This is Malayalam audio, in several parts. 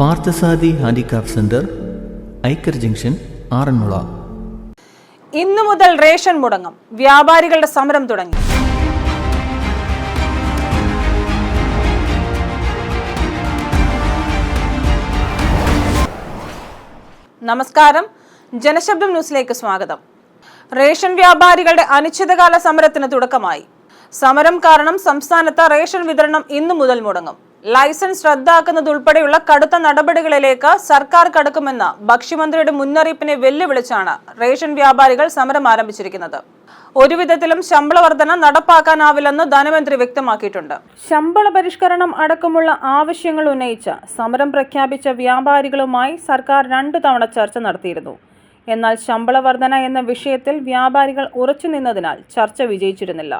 Parthasadi handicraft centre Aikkar junction Aranmula. ഇന്നു മുതൽ റേഷൻ മുടങ്ങും. വ്യാപാരികളുടെ സമരം തുടങ്ങി. നമസ്കാരം. ജനശബ്ദം ന്യൂസിലേക്ക് സ്വാഗതം. റേഷൻ വ്യാപാരികളുടെ അനിശ്ചിതകാല സമരത്തിന് തുടക്കമായി. സമരം കാരണം സംസ്ഥാനത്ത് റേഷൻ വിതരണം ഇന്നു മുതൽ മുടങ്ങും. ലൈസൻസ് റദ്ദാക്കുന്നതുൾപ്പെടെയുള്ള കടുത്ത നടപടികളിലേക്ക് സർക്കാർ കടക്കുമെന്ന ഭക്ഷ്യമന്ത്രിയുടെ മുന്നറിയിപ്പിനെ വെല്ലുവിളിച്ചാണ് റേഷൻ വ്യാപാരികൾ സമരം ആരംഭിച്ചിരിക്കുന്നത്. ഒരുവിധത്തിലും ശമ്പള വർധന നടപ്പാക്കാനാവില്ലെന്ന് ധനമന്ത്രി വ്യക്തമാക്കിയിട്ടുണ്ട്. ശമ്പള പരിഷ്കരണം അടക്കമുള്ള ആവശ്യങ്ങൾ ഉന്നയിച്ച് സമരം പ്രഖ്യാപിച്ച വ്യാപാരികളുമായി സർക്കാർ രണ്ടു തവണ ചർച്ച നടത്തിയിരുന്നു. എന്നാൽ ശമ്പള വർധന എന്ന വിഷയത്തിൽ വ്യാപാരികൾ ഉറച്ചു നിന്നതിനാൽ ചർച്ച വിജയിച്ചിരുന്നില്ല.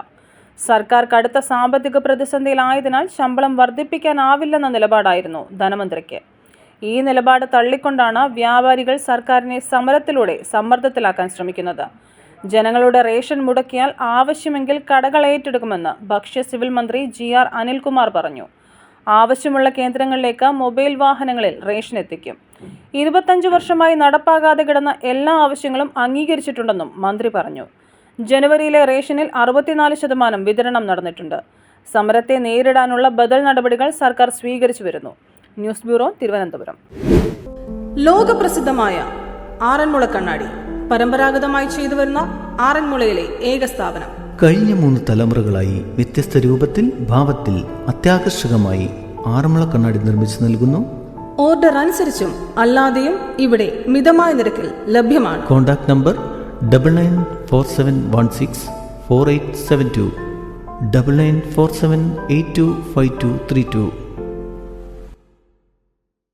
സർക്കാർ കടുത്ത സാമ്പത്തിക പ്രതിസന്ധിയിലായതിനാൽ ശമ്പളം വർദ്ധിപ്പിക്കാനാവില്ലെന്ന നിലപാടായിരുന്നു ധനമന്ത്രിക്ക്. ഈ നിലപാട് തള്ളിക്കൊണ്ടാണ് വ്യാപാരികൾ സർക്കാരിനെ സമരത്തിലൂടെ സമ്മർദ്ദത്തിലാക്കാൻ ശ്രമിക്കുന്നത്. ജനങ്ങളുടെ റേഷൻ മുടക്കിയാൽ ആവശ്യമെങ്കിൽ കടകൾ ഏറ്റെടുക്കുമെന്ന് ഭക്ഷ്യ സിവിൽ മന്ത്രി ജി ആർ അനിൽകുമാർ പറഞ്ഞു. ആവശ്യമുള്ള കേന്ദ്രങ്ങളിലേക്ക് മൊബൈൽ വാഹനങ്ങളിൽ റേഷൻ എത്തിക്കും. ഇരുപത്തഞ്ച് വർഷമായി നടപ്പാകാതെ കിടന്ന എല്ലാ ആവശ്യങ്ങളും അംഗീകരിച്ചിട്ടുണ്ടെന്നും മന്ത്രി പറഞ്ഞു. ജനുവരിയിലെ റേഷനിൽ അറുപത്തിനാല് ശതമാനം വിതരണം നടന്നിട്ടുണ്ട്. സമരത്തെ നേരിടാനുള്ള ബദൽ നടപടികൾ സർക്കാർ സ്വീകരിച്ചു വരുന്നു. News bureau Thiruvananthapuram. ലോകപ്രസിദ്ധമായ ആറന്മുള കണ്ണാടി. പരമ്പരാഗതമായി ചെയ്തു വരുന്ന ആറന്മുളയിലെ ഏക സ്ഥാപനം. കഴിഞ്ഞ മൂന്ന് തലമുറകളായി വ്യത്യസ്ത രൂപത്തിൽ ഭാവത്തിൽ അത്യാകർഷകമായി ആറന്മുള കണ്ണാടി നിർമ്മിച്ചു നൽകുന്നു. ഓർഡർ അനുസരിച്ചും അല്ലാതെയും ഇവിടെ മിതമായ നിരക്കിൽ ലഭ്യമാണ്. Contact number double nine four seven one six four eight seven two double nine four seven eight two five two three two